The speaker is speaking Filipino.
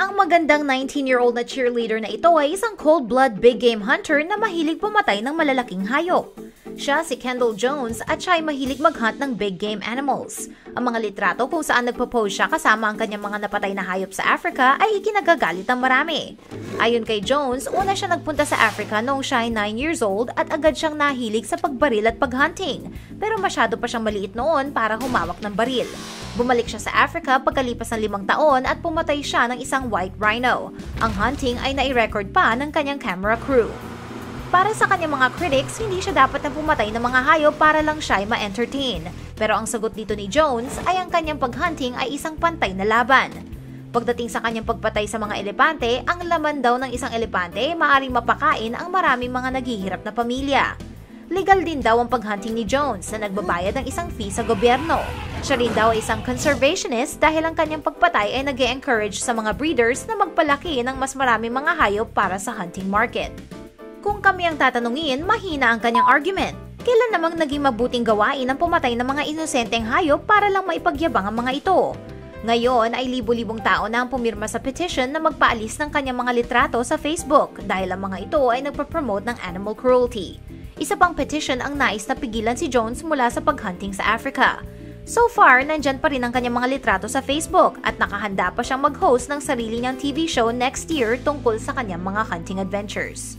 Ang magandang 19-year-old na cheerleader na ito ay isang cold-blood big game hunter na mahilig pumatay ng malalaking hayop. Siya si Kendall Jones at siya ay mahilig maghunt ng big game animals. Ang mga litrato kung saan nagpo-pose siya kasama ang kanyang mga napatay na hayop sa Africa ay ikinagagalit ng marami. Ayon kay Jones, una siya nagpunta sa Africa noong siya ay 9 years old at agad siyang nahilig sa pagbaril at paghunting. Pero masyado pa siyang maliit noon para humawak ng baril. Bumalik siya sa Africa pagkalipas ng limang taon at pumatay siya ng isang white rhino. Ang hunting ay nai-record pa ng kanyang camera crew. Para sa kanyang mga critics, hindi siya dapat na pumatay ng mga hayop para lang siya ay ma-entertain. Pero ang sagot dito ni Jones ay ang kanyang paghunting ay isang pantay na laban. Pagdating sa kanyang pagpatay sa mga elepante, ang laman daw ng isang elepante maaring mapakain ang maraming mga naghihirap na pamilya. Legal din daw ang paghunting ni Jones na nagbabayad ng isang fee sa gobyerno. Siya rin daw ay isang conservationist dahil ang kanyang pagpatay ay nag encourage sa mga breeders na magpalaki ng mas maraming mga hayop para sa hunting market. Kung kami ang tatanungin, mahina ang kanyang argument. Kailan namang naging mabuting gawain ang pumatay ng mga inosenteng hayop para lang maipagyabang ang mga ito? Ngayon ay libo-libong tao na ang pumirma sa petition na magpaalis ng kanyang mga litrato sa Facebook dahil ang mga ito ay nagpa-promote ng animal cruelty. Isa pang petition ang nais na pigilan si Jones mula sa paghunting sa Africa. So far, nandyan pa rin ang kanyang mga litrato sa Facebook at nakahanda pa siyang mag-host ng sarili niyang TV show next year tungkol sa kanyang mga hunting adventures.